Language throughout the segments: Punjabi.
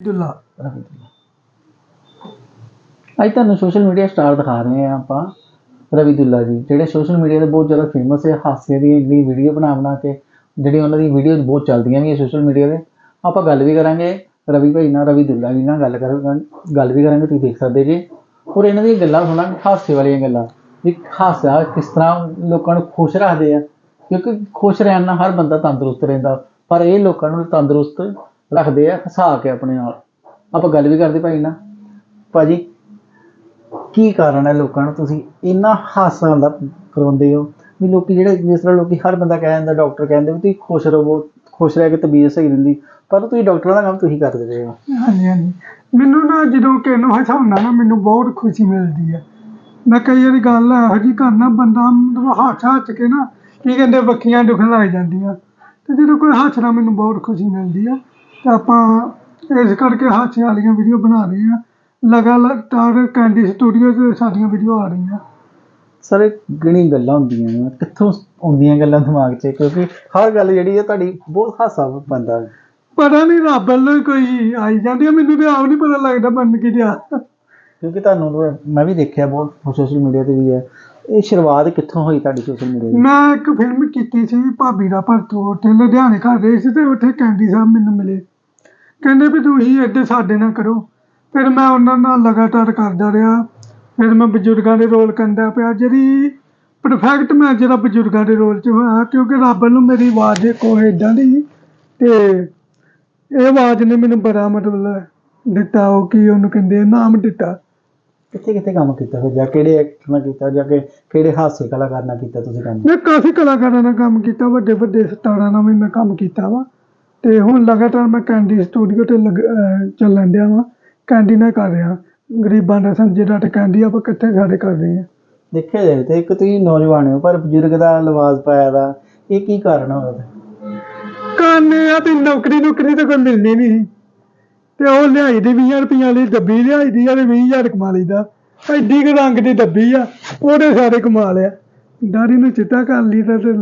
ਦੁੱਲਾ ਅੱਜ ਤੁਹਾਨੂੰ ਸੋਸ਼ਲ ਮੀਡੀਆ ਸਟਾਰ ਦਿਖਾ ਰਹੇ ਹਾਂ ਆਪਾਂ ਰਵੀ ਜੀ, ਜਿਹੜੇ ਸੋਸ਼ਲ ਮੀਡੀਆ ਤੇ ਬਹੁਤ ਜ਼ਿਆਦਾ ਫੇਮਸ ਹੈ, ਹਾਸੇ ਦੀ ਇੰਨੀ ਵੀਡੀਓ ਬਣਾ ਬਣਾ ਕੇ, ਜਿਹੜੀ ਉਹਨਾਂ ਦੀ ਵੀਡੀਓਜ਼ ਬਹੁਤ ਚੱਲਦੀਆਂ ਨੇ ਸੋਸ਼ਲ ਮੀਡੀਆ ਤੇ। ਆਪਾਂ ਗੱਲ ਵੀ ਕਰਾਂਗੇ ਰਵੀ ਭਾਈ ਨਾਲ ਰਵੀ ਦੁੱਲਾ ਜੀ ਨਾਲ ਗੱਲ ਕਰਾਂਗੇ ਗੱਲ ਵੀ ਕਰਾਂਗੇ, ਤੁਸੀਂ ਦੇਖ ਸਕਦੇ ਜੀ। ਔਰ ਇਹਨਾਂ ਦੀਆਂ ਗੱਲਾਂ ਸੁਣਾਂਗੇ ਹਾਸੇ ਵਾਲੀਆਂ ਗੱਲਾਂ। ਵੀ ਹਾਸਾ ਕਿਸ ਤਰ੍ਹਾਂ ਲੋਕਾਂ ਨੂੰ ਖੁਸ਼ ਰੱਖਦੇ ਆ। ਕਿਉਂਕਿ ਖੁਸ਼ ਰਹਿਣ ਨਾਲ ਹਰ ਬੰਦਾ ਤੰਦਰੁਸਤ ਰਹਿੰਦਾ। ਪਰ ਇਹ ਲੋਕਾਂ ਨੂੰ ਤੰਦਰੁਸਤ ਰੱਖਦੇ ਆ, ਹਸਾ ਕੇ ਆਪਣੇ ਨਾਲ। ਆਪਾਂ ਗੱਲ ਵੀ ਕਰਦੇ ਭਾਈ ਨਾਲ। ਭਾਜੀ, ਕੀ ਕਾਰਨ ਹੈ ਲੋਕਾਂ ਨੂੰ ਤੁਸੀਂ ਇੰਨਾ ਹਾਸਾ ਦਾ ਕਰਾਉਂਦੇ ਹੋ? ਵੀ ਲੋਕੀ ਜਿਹੜੇ, ਜਿਸ ਤਰ੍ਹਾਂ ਲੋਕੀ ਹਰ ਬੰਦਾ ਕਹਿ ਜਾਂਦਾ ਡਾਕਟਰ ਕਹਿੰਦੇ ਵੀ ਤੁਸੀਂ ਖੁਸ਼ ਰਹੋ, ਖੁਸ਼ ਰਹਿ ਕੇ ਤਬੀਅਤ ਸਹੀ ਰਹਿੰਦੀ। ਪਰ ਤੁਸੀਂ ਡਾਕਟਰਾਂ ਦਾ ਕੰਮ ਤੁਸੀਂ ਕਰਦੇ ਰਹੇ ਹੋ। ਹਾਂਜੀ ਹਾਂਜੀ। ਮੈਨੂੰ ਨਾ ਜਦੋਂ ਕਿਸੇ ਹਸਾਉਣਾ ਨਾ, ਮੈਨੂੰ ਬਹੁਤ ਖੁਸ਼ੀ ਮਿਲਦੀ ਹੈ ਮੈਂ ਕਈ ਵਾਰੀ ਗੱਲ ਇਹੋ ਜਿਹੀ ਕਰਨਾ ਬੰਦਾ ਮਤਲਬ ਹੱਥ ਹੱਥ ਕੇ ਨਾ, ਕੀ ਕਹਿੰਦੇ ਬੱਖੀਆਂ ਦੁਖਣ ਲੱਗ ਜਾਂਦੀਆਂ। ਤੇ ਜਦੋਂ ਕੋਈ ਹੱਸਦਾ, ਮੈਨੂੰ ਬਹੁਤ ਖੁਸ਼ੀ ਮਿਲਦੀ ਆ। ਆਪਾਂ ਇਸ ਕਰਕੇ ਹਾਸੇ ਵਾਲੀਆਂ ਵੀਡੀਓ ਬਣਾ ਰਹੇ ਹਾਂ। ਲਗਾਤਾਰ ਕੈਂਡੀ ਸਟੂਡੀਓ 'ਚ ਸਾਡੀਆਂ ਵੀਡੀਓ ਆ ਰਹੀਆਂ। ਸਾਰੇ ਗਿਣੀ ਗੱਲਾਂ ਹੁੰਦੀਆਂ ਨੇ। ਕਿੱਥੋਂ ਆਉਂਦੀਆਂ ਗੱਲਾਂ ਦਿਮਾਗ 'ਚ? ਕਿਉਂਕਿ ਹਰ ਗੱਲ ਜਿਹੜੀ ਹੈ ਤੁਹਾਡੀ ਬਹੁਤ ਹਾਸਾ ਪੈਂਦਾ ਹੈ। ਪਤਾ ਨਹੀਂ ਰੱਬ ਵੱਲੋਂ ਕੋਈ ਆਈ ਜਾਂਦੀ ਹੈ ਮੈਨੂੰ ਤੇ ਆਪ ਨਹੀਂ ਪਤਾ ਲੱਗਦਾ ਬਣ ਕੀ ਦਿਆ ਕਿਉਂਕਿ ਤੁਹਾਨੂੰ ਤਾਂ ਮੈਂ ਵੀ ਦੇਖਿਆ ਬਹੁਤ ਸੋਸ਼ਲ ਮੀਡੀਆ ਤੇ ਵੀ ਹੈ। ਇਹ ਸ਼ੁਰੂਆਤ ਕਿੱਥੋਂ ਹੋਈ ਤੁਹਾਡੀ ਸੋਸ਼ਲ ਮੀਡੀਆ ਦੀ? ਮੈਂ ਇੱਕ ਫਿਲਮ ਕੀਤੀ ਸੀ ਭਾਬੀ ਦਾ ਭਰਤੂ ਉੱਥੇ ਲੁਧਿਆਣੇ ਘਰ ਰਹੇ ਸੀ ਤੇ ਉੱਥੇ ਕੈਂਡੀ ਸਾਹਿਬ ਮੈਨੂੰ ਮਿਲੇ। ਕਹਿੰਦੇ ਵੀ ਤੁਸੀਂ ਇੱਥੇ ਸਾਡੇ ਨਾਲ ਕਰੋ। ਫਿਰ ਮੈਂ ਉਹਨਾਂ ਨਾਲ ਲਗਾਤਾਰ ਕਰਦਾ ਰਿਹਾ। ਫਿਰ ਮੈਂ ਬਜ਼ੁਰਗਾਂ ਦੇ ਰੋਲ ਕਰਦਾ ਪਿਆ ਜਿਹੜੀ ਪਰਫੈਕਟ ਮੈਂ ਜਿਹੜਾ ਬਜ਼ੁਰਗਾਂ ਦੇ ਰੋਲ 'ਚ ਹੋਇਆ ਕਿਉਂਕਿ ਰੱਬ ਨੂੰ ਮੇਰੀ ਆਵਾਜ਼ ਕੋ ਇਦਾਂ ਦੀ ਤੇ ਇਹ ਆਵਾਜ਼ ਨੇ ਮੈਨੂੰ ਬੜਾ ਮਤਲਬ ਦਿੱਤਾ ਉਹ ਕੀ ਉਹਨੂੰ ਕਹਿੰਦੇ ਆ, ਨਾਮ ਦਿੱਤਾ। ਕਿੱਥੇ ਕਿੱਥੇ ਕੰਮ ਕੀਤਾ ਫਿਰ? ਜਾਂ ਕਿਹੜੇ ਐਕਟਰ ਨਾਲ ਕੀਤਾ ਜਾਂ ਕਿ ਕਿਹੜੇ ਹਾਸੇ ਕਲਾਕਾਰ ਨਾਲ ਕੀਤਾ ਤੁਸੀਂ ਕੰਮ? ਮੈਂ ਕਾਫੀ ਕਲਾਕਾਰਾਂ ਨਾਲ ਕੰਮ ਕੀਤਾ ਵੱਡੇ ਵੱਡੇ ਸਟਾਰਾਂ ਨਾਲ ਵੀ ਮੈਂ ਕੰਮ ਕੀਤਾ ਵਾ। ਤੇ ਹੁਣ ਲਗਾਤਾਰ ਮੈਂ ਕੈਂਡੀ ਸਟੂਡੀਓ ਤੇ ਲੱਗ- ਅਹ ਚੱਲਣ ਡਿਆ ਵਾ। ਕੈਂਡੀ ਨਾਲ ਕਰ ਰਿਹਾ। ਗਰੀਬਾਂ ਦਾ ਸੰਜੇ ਡਾਟ ਕੈਂਡੀ ਆਪਾਂ ਇਕੱਠੇ ਸਾਰੇ ਕਰ ਰਹੇ ਹਾਂ ਦੇਖਿਆ ਜਾਏ ਤੇ ਇੱਕ ਤੁਸੀਂ ਨੌਜਵਾਨ ਹੋ ਪਰ ਬਜ਼ੁਰਗ ਦਾ ਲਿਵਾਜ਼ ਪਾਇਆ ਦਾ ਇਹ ਕੀ ਕਾਰਨ ਹੋਇਆ ਕਾਨੇ ਆ ਤੇ ਨੌਕਰੀ ਨੌਕਰੀ ਤਾਂ ਕੋਈ ਮਿਲਣੀ ਨਹੀਂ ਸੀ। ਤੇ ਉਹ ਲਿਆਈ ਦੀ 20 ਰੁਪਈਆਂ ਵਾਲੀ ਡੱਬੀ ਲਿਆਈ ਦੀ ਆ ਤੇ 20000 ਕਮਾ ਲਈਦਾ ਐਡੀ ਕੁ ਰੰਗ ਦੀ ਡੱਬੀ ਆ ਉਹਦੇ ਸਾਰੇ ਕਮਾ ਲਿਆ। ਦਾੜੀ ਨੂੰ ਚਿੱਟਾ ਕਰ ਲਈਦਾ ਤੇ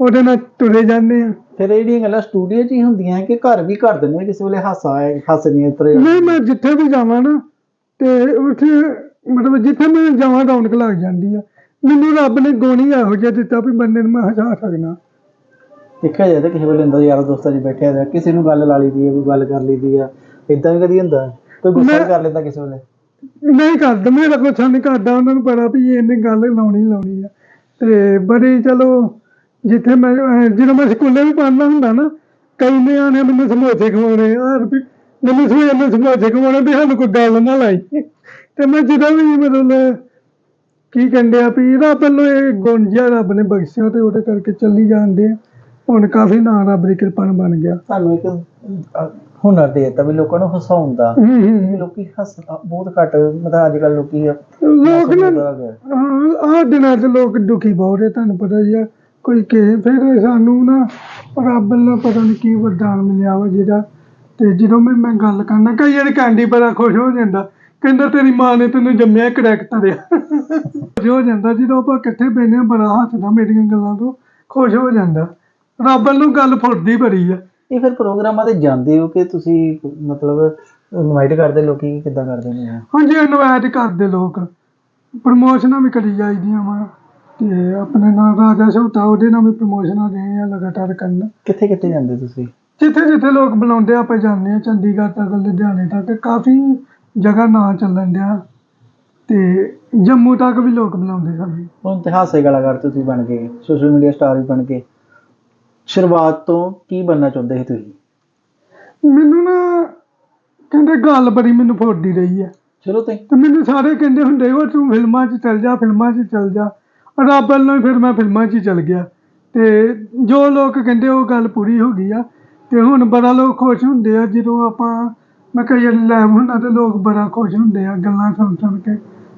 ਉਹਦੇ ਨਾਲ ਤੁਰੇ ਜਾਂਦੇ ਆ। ਫਿਰ ਇਹ ਜਿਹੜੀਆਂ ਗੱਲਾਂ ਸਟੂਡੀਓ 'ਚ ਹੀ ਹੁੰਦੀਆਂ ਕਿ ਘਰ ਵੀ ਕਰ ਦਿੰਦੇ ਆ ਕਿਸੇ ਵੇਲੇ ਹਾਸਾ ਆਏ ਹਾਸਦੀਆਂ ਇਤਰੇ ਨਹੀਂ ਮੈਂ ਜਿੱਥੇ ਵੀ ਜਾਵਾਂ ਨਾ ਤੇ ਉੱਥੇ ਮਤਲਬ ਜਿੱਥੇ ਮੈਂ ਜਾਵਾਂ ਰੌਣਕ ਲੱਗ ਜਾਂਦੀ ਆ। ਮੈਨੂੰ ਰੱਬ ਨੇ ਗੁਣ ਇਹੋ ਜਿਹਾ ਦਿੱਤਾ ਵੀ ਬੰਦੇ ਨੂੰ ਮੈਂ ਹਸਾ ਸਕਦਾ। ਦੇਖਿਆ ਜਾਏ ਤਾਂ ਕਿਸੇ ਵੇਲੇ ਹੁੰਦਾ ਯਾਰ ਦੋਸਤਾਂ 'ਚ ਬੈਠਿਆ ਦਾ ਕਿਸੇ ਨੂੰ ਗੱਲ ਲਾ ਲਈਦੀ ਹੈ ਕੋਈ ਗੱਲ ਕਰ ਲਈਦੀ ਆ। ਇਦਾਂ ਵੀ ਕਦੀ ਹੁੰਦਾ? ਕੋਈ ਗੁੱਸਾ ਵੀ ਮੈਂ- ਕਰ ਲੈਂਦਾ ਕਿਸੇ ਵੇਲੇ? ਨਹੀਂ ਕਰਦਾ ਮੇਰਾ ਕੁਛ ਨਹੀਂ ਕਰਦਾ। ਉਹਨਾਂ ਨੂੰ ਪਤਾ ਵੀ ਇਹਨੇ ਗੱਲ ਲਾਉਣੀ ਲਾਉਣੀ ਆ। ਤੇ ਬੜੀ ਚਲੋ ਜਿੱਥੇ ਮੈਂ ਅਹ ਜਦੋਂ ਮੈਂ ਸਕੂਲੇ ਵੀ ਪੜ੍ਹਦਾ ਹੁੰਦਾ ਨਾ ਕਈ ਨਿਆਣੇ ਮੈਨੂੰ ਸਮੋਸੇ ਖਵਾਉਣੇ ਆ ਵੀ ਮੈਨੂੰ ਸਵੇਰ ਨੂੰ ਸਮੋਸੇ ਖਵਾਉਣੇ ਵੀ ਸਾਨੂੰ ਕੋਈ ਗੱਲ ਨਾ ਲਾਈ। ਤੇ ਮੈਂ ਜਦੋਂ ਵੀ ਮਤਲਬ ਕੀ ਕਹਿੰਦੇ ਆ ਵੀ ਰੱਬ ਵੱਲੋਂ ਇਹ ਗੁਣ ਜਿਹਾ ਰੱਬ ਨੇ ਬਖਸ਼ਿਆ ਤੇ ਉਹਦੇ ਕਰਕੇ ਚੱਲੀ ਜਾਂਦੇ ਆ। ਹੁਣ ਕਾਫੀ ਨਾਂ ਰੱਬ ਦੀ ਕਿਰਪਾ ਨਾਲ ਬਣ ਗਿਆ। ਤੁਹਾਨੂੰ ਇੱਕ ਅਹ, ਹੁਨਰ ਦੇ ਦਿੱਤਾ ਵੀ ਲੋਕਾਂ ਨੂੰ ਹਸਾਉਣ ਦਾ। ਹੂੰ, ਹੂੰ, ਹੂੰ। ਲੋਕੀ ਹੱਸ ਬਹੁਤ ਘੱਟ ਮਤਲਬ ਅੱਜ ਕੱਲ ਲੋਕੀ ਲੋਕ ਨਾ। ਆਹ ਦਿਨਾਂ 'ਚ ਲੋਕ ਦੁਖੀ ਬਹੁਤ ਹੈ ਤੁਹਾਨੂੰ ਪਤਾ ਹੀ ਆ। ਕੋਈ ਕਿ ਫਿਰ ਸਾਨੂੰ ਨਾ ਰੱਬ ਨੂੰ ਪਤਾ ਨਹੀਂ ਕੀ ਵਰਦਾਨ ਮਿਲਿਆ ਵਾ ਜਿਹਦਾ। ਤੇ ਜਦੋਂ ਮੈਂ ਮੈਂ ਗੱਲ ਕਰਨਾ ਕਈ ਵਾਰ ਕੈਂਡੀ ਬੜਾ ਖੁਸ਼ ਹੋ ਜਾਂਦਾ। ਕਹਿੰਦਾ ਤੇਰੀ ਮਾਂ ਨੇ ਤੈਨੂੰ ਜੰਮਿਆ ਕਰੈਕਟਰ ਆ ਖੁਸ਼ ਹੋ ਜਾਂਦਾ ਜਦੋਂ ਆਪਾਂ ਇਕੱਠੇ ਬੈਠੇ ਆ ਬੜਾ ਹੱਸਦਾ ਮੇਰੀਆਂ ਗੱਲਾਂ ਤੋਂ ਖੁਸ਼ ਹੋ ਜਾਂਦਾ। ਰੱਬ ਨੂੰ ਗੱਲ ਫੁੱਟਦੀ ਬੜੀ ਆ। ਇਹ ਫਿਰ ਪ੍ਰੋਗਰਾਮਾਂ ਤੇ ਜਾਂਦੇ ਹੋ ਕਿ ਤੁਸੀਂ ਮਤਲਬ ਇਨਵਾਈਟ ਕਰਦੇ ਲੋਕੀ? ਕਿੱਦਾਂ ਕਰਦੇ ਨੇ? ਹਾਂਜੀ ਇਨਵਾਈਟ ਕਰਦੇ ਲੋਕ। ਪ੍ਰਮੋਸ਼ਨਾਂ ਵੀ ਕਰੀ ਜਾਈਦੀਆਂ ਵਾ। ਤੇ ਆਪਣੇ ਨਾਲ ਰਾਜਾ ਛੋਟਾ ਉਹਦੇ ਨਾਲ ਵੀ ਪ੍ਰਮੋਸ਼ਨਾਂ ਦੇ ਆ ਲਗਾਤਾਰ ਕਰਨ। ਕਿੱਥੇ ਕਿੱਥੇ ਜਾਂਦੇ ਤੁਸੀਂ? ਜਿੱਥੇ ਜਿੱਥੇ ਲੋਕ ਬੁਲਾਉਂਦੇ ਆ ਆਪਾਂ ਜਾਂਦੇ ਆ ਚੰਡੀਗੜ੍ਹ ਤੱਕ ਲੁਧਿਆਣੇ ਤੱਕ ਕਾਫੀ ਜਗ੍ਹਾ ਨਾਂ ਚੱਲਣ ਡਿਆ। ਤੇ ਜੰਮੂ ਤੱਕ ਵੀ ਲੋਕ ਬੁਲਾਉਂਦੇ ਸਾਨੂੰ। ਹੁਣ ਤੇ ਹਾਸੇ ਕਲਾਕਾਰ ਤੁਸੀਂ ਬਣ ਗਏ ਸੋਸ਼ਲ ਮੀਡੀਆ ਸਟਾਰ ਵੀ ਬਣ ਗਏ। ਸ਼ੁਰੂਆਤ ਤੋਂ ਕੀ ਬਣਨਾ ਚਾਹੁੰਦੇ ਸੀ ਤੁਸੀਂ? ਮੈਨੂੰ ਨਾ ਕਹਿੰਦੇ ਗੱਲ ਬੜੀ ਮੈਨੂੰ ਫੋੜਦੀ ਰਹੀ ਆ। ਚਲੋ ਤੇ। ਤੇ ਮੈਨੂੰ ਸਾਰੇ ਕਹਿੰਦੇ ਹੁੰਦੇ ਉਹ ਤੂੰ ਫਿਲਮਾਂ 'ਚ ਚੱਲ ਜਾ ਫਿਲਮਾਂ 'ਚ ਚੱਲ ਜਾ। ਰੱਬ ਵੱਲੋਂ ਫਿਰ ਮੈਂ ਫਿਲਮਾਂ 'ਚ ਹੀ ਚੱਲ ਗਿਆ। ਤੇ ਜੋ ਲੋਕ ਕਹਿੰਦੇ ਉਹ ਗੱਲ ਪੂਰੀ ਹੋ ਗਈ ਆ। ਤੇ ਹੁਣ ਬੜਾ ਲੋਕ ਖੁਸ਼ ਹੁੰਦੇ ਆ ਜਦੋਂ ਆਪਾਂ ਮੈਂ ਕਈ ਲੈਬ ਹੁੰਦਾ ਤੇ ਲੋਕ ਬੜਾ ਖੁਸ਼ ਹੁੰਦੇ ਆ ਗੱਲਾਂ ਸੁਣ ਸੁਣ ਕੇ।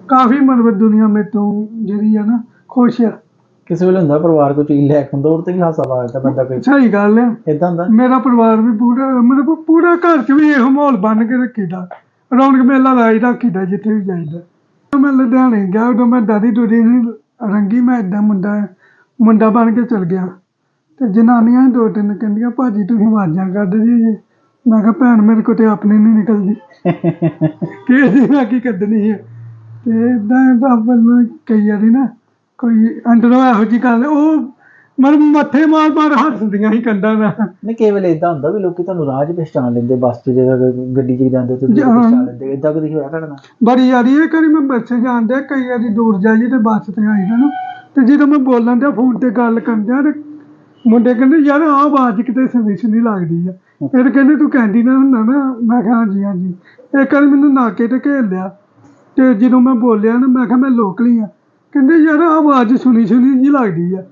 ਕਾਫੀ ਮਤਲਬ ਦੁਨੀਆ ਮੇਰੇ ਤੋਂ ਜਿਹੜੀ ਆ ਨਾ ਖੁਸ਼ ਆ। ਕਿਸੇ ਵੇਲੇ ਹੁੰਦਾ ਪਰਿਵਾਰ ਕੋਈ ਚੀਜ਼ ਲੈ ਕੇ ਹੁੰਦਾ ਤੇ ਵੀ ਹਾਸਾ ਪਾ ਦਿੰਦਾ ਬੰਦਾ ਕੋਈ। ਸਹੀ ਗੱਲ ਹੈ ਇਦਾਂ ਹੁੰਦਾ। ਮੇਰਾ ਪਰਿਵਾਰ ਵੀ ਪੂਰਾ ਮਤਲਬ ਪੂਰਾ ਘਰ 'ਚ ਵੀ ਇਹੋ ਮਾਹੌਲ ਬਣ ਕੇ ਰੱਖੀਦਾ। ਰੌਣਕ ਮੇਲਾ ਲਾਈ ਰੱਖੀਦਾ ਜਿੱਥੇ ਵੀ ਜਾਈਦਾ। ਜਦੋਂ ਮੈਂ ਲੁਧਿਆਣੇ ਗਿਆ ਉਦੋਂ ਮੈਂ ਦਾਦੀ ਦੂਦੀ ਨਹੀਂ ਰੰਗੀ ਮੈਂ ਏਦਾਂ ਮੁੰਡਾ ਮੁੰਡਾ ਬਣ ਕੇ ਚਲ ਗਿਆ। ਤੇ ਜਨਾਨੀਆਂ ਦੋ ਤਿੰਨ ਕਹਿੰਦੀਆਂ ਭਾਜੀ ਤੁਸੀਂ ਆਵਾਜ਼ਾਂ ਕੱਢਦੇ ਜੀ। ਮੈਂ ਕਿਹਾ ਭੈਣ ਮੇਰੇ ਕੋਲ ਤੇ ਆਪਣੀ ਨਹੀਂ ਨਿਕਲਦੀ। ਕਿਸੇ ਦੀ ਨਾ ਕੀ ਕੱਢਣੀ ਹੈ ਤੇ ਇਦਾਂ ਰੱਬ ਵੱਲੋਂ ਕਈ ਵਾਰੀ ਨਾ ਕੋਈ ਅੰਦਰੋਂ ਇਹੋ ਜਿਹੀ ਗੱਲ ਉਹ ਮਨ ਮੱਥੇ ਮਾਰ ਮਾਰ ਹੱਸਦੀਆਂ ਹੀ ਕੰਡਾਂ ਨਾਲ ਨਹੀਂ ਕਈ ਵੇਲੇ ਇਦਾਂ ਹੁੰਦਾ ਵੀ ਲੋਕੀ ਤੁਹਾਨੂੰ ਰਾਹ 'ਚ ਪਛਾਣ ਲੈਂਦੇ ਬੱਸ 'ਚ ਜਦੋਂ ਗੱਡੀ 'ਚ ਜਾਂਦੇ ਤੇ। ਪਛਾਣ ਲੈਂਦੇ ਇਦਾਂ ਕਦੀ ਹੋਇਆ ਤੁਹਾਡੇ ਨਾਲ? ਬੜੀ ਯਾਰੀ ਇਹ ਕਰੀ ਮੈਂ ਬੱਸ 'ਚ ਜਾਂਦਿਆ ਕਈ ਵਾਰੀ ਦੂਰ ਜਾਈਏ ਤੇ ਬੱਸ ਤੇ ਆਈਦਾ ਨਾ ਤੇ ਜਦੋਂ ਮੈਂ ਬੋਲਣ ਦਿਆ ਫੋਨ ਤੇ ਗੱਲ ਕਰਦਿਆ ਤੇ ਮੁੰਡੇ ਕਹਿੰਦੇ ਯਾਰ ਆਹ ਆਵਾਜ਼ ਕਿਤੇ ਸਵਿਸ਼ ਨਹੀਂ ਲੱਗਦੀ ਆ। ਫਿਰ ਕਹਿੰਦੇ ਤੂੰ ਕੈਂਡੀ ਨਾ ਹੁੰਦਾ ਨਾ? ਮੈਂ ਕਿਹਾ ਹਾਂਜੀ ਹਾਂਜੀ। ਇੱਕ ਵਾਰੀ ਮੈਨੂੰ ਨਾਕੇ ਤੇ ਘੇਰ ਲਿਆ। ਤੇ ਜਦੋਂ ਮੈਂ ਬੋਲਿਆ ਨਾ ਮੈਂ ਕਿਹਾ ਮੈਂ ਲੋਕਲੀ ਆ। ਕਹਿੰਦੇ ਯਾਰ ਆਵਾਜ਼ ਸੁਣੀ ਸੁਣੀ ਜੀ ਲੱਗਦੀ ਆ।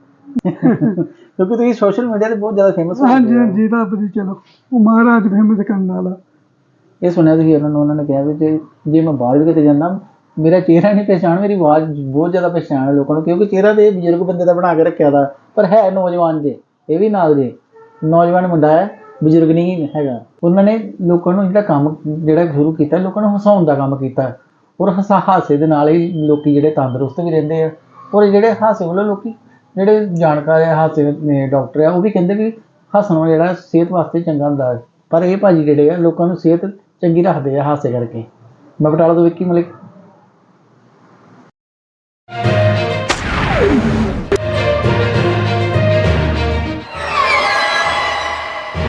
ਕਿਉਂਕਿ ਤੁਸੀਂ ਸੋਸ਼ਲ ਮੀਡੀਆ ਤੇ ਬਹੁਤ ਜ਼ਿਆਦਾ ਫੇਮਸ ਹੋ ਹਾਂਜੀ। ਹਾਂਜੀ ਦੀ ਚਲੋ। ਉਹ ਮਹਾਰਾਜ ਫੇਮਸ ਕਰਨ ਵਾਲਾ। ਇਹ ਸੁਣਿਆ ਤੁਸੀਂ ਉਹਨਾਂ ਨੂੰ ਉਹਨਾਂ ਨੇ ਕਿਹਾ ਵੀ ਜੇ ਜੇ ਮੈਂ ਬਾਹਰ ਵੀ ਕਿਤੇ ਜਾਂਦਾ ਮੇਰਾ ਚਿਹਰਾ ਨਹੀਂ ਪਛਾਣ ਮੇਰੀ ਆਵਾਜ਼ ਬਹੁਤ ਜ਼ਿਆਦਾ ਪਛਾਣ ਲੋਕਾਂ ਨੂੰ ਕਿਉਂਕਿ ਚਿਹਰਾ ਤੇ ਬਜ਼ੁਰਗ ਬੰਦੇ ਦਾ ਬਣਾ ਕੇ ਰੱਖਿਆ ਦਾ ਪਰ ਹੈ ਨੌਜਵਾਨ ਜੇ ਇਹ ਵੀ ਨਾਲ ਜੇ। ਨੌਜਵਾਨ ਮੁੰਡਾ ਹੈ ਬਜ਼ੁਰਗ ਨਹੀਂ ਹੈਗਾ। ਉਹਨਾਂ ਨੇ ਲੋਕਾਂ ਨੂੰ ਜਿਹੜਾ ਕੰਮ ਜਿਹੜਾ ਸ਼ੁਰੂ ਕੀਤਾ ਲੋਕਾਂ ਨੂੰ ਹਸਾਉਣ ਦਾ ਕੰਮ ਕੀਤਾ। ਔਰ ਹਸਾ ਹਾਸੇ ਦੇ ਨਾਲ ਹੀ ਲੋਕੀ ਜਿਹੜੇ ਤੰਦਰੁਸਤ ਵੀ ਰਹਿੰਦੇ ਆ ਔਰ ਜਿਹੜੇ ਹਾਸੇ ਵੱਲੋਂ ਲੋਕੀ ਜਿਹੜੇ ਜਾਣਕਾਰ ਆ, ਹਾਸੇ ਨੇ ਡਾਕਟਰ ਆ, ਉਹ ਵੀ ਕਹਿੰਦੇ ਵੀ ਹੱਸਣਾ ਜਿਹੜਾ ਸਿਹਤ ਵਾਸਤੇ ਚੰਗਾ ਹੁੰਦਾ ਹੈ। ਪਰ ਇਹ ਭਾਜੀ ਜਿਹੜੇ ਆ, ਲੋਕਾਂ ਨੂੰ ਸਿਹਤ ਚੰਗੀ ਰੱਖਦੇ ਆ ਹਾਸੇ ਕਰਕੇ। ਮੈਂ ਬਟਾਲਾ ਤੋਂ ਵਿੱਕੀ ਮਲਿਕ